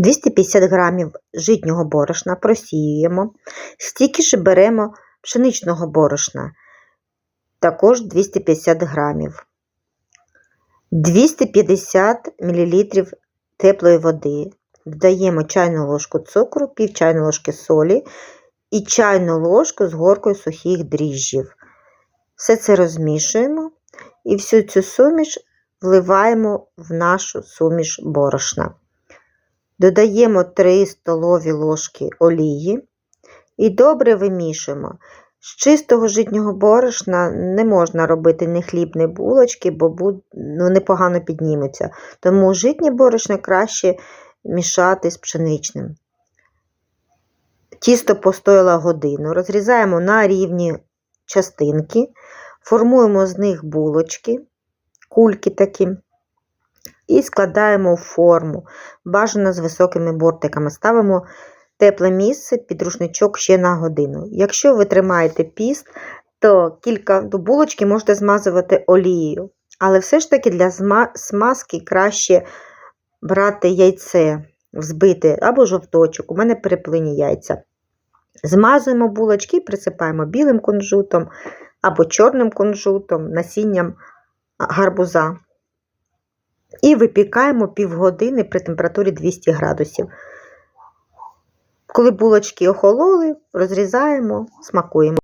250 грамів житнього борошна просіюємо, стільки ж беремо пшеничного борошна, також 250 грамів, 250 мл теплої води, додаємо чайну ложку цукру, пів чайної ложки солі і чайну ложку з горкою сухих дріжджів. Все це розмішуємо і всю цю суміш вливаємо в нашу суміш борошна. Додаємо 3 столові ложки олії і добре вимішуємо. З чистого житнього борошна не можна робити ні хліб, ні булочки, бо буд- вони погано піднімуться. Тому житнє борошно краще мішати з пшеничним. Тісто постояло годину, розрізаємо на рівні частинки, формуємо з них булочки, кульки такі, і складаємо форму, бажано з високими бортиками. Ставимо тепле місце під рушничок ще на годину. Якщо ви тримаєте піст, то кілька до булочки можете змазувати олією. Але все ж таки для смазки краще брати яйце, взбити або жовточок. У мене переплині яйця. Змазуємо булочки і присипаємо білим кунжутом або чорним кунжутом, насінням гарбуза. І випікаємо півгодини при температурі 200 градусів. Коли булочки охололи, розрізаємо, смакуємо.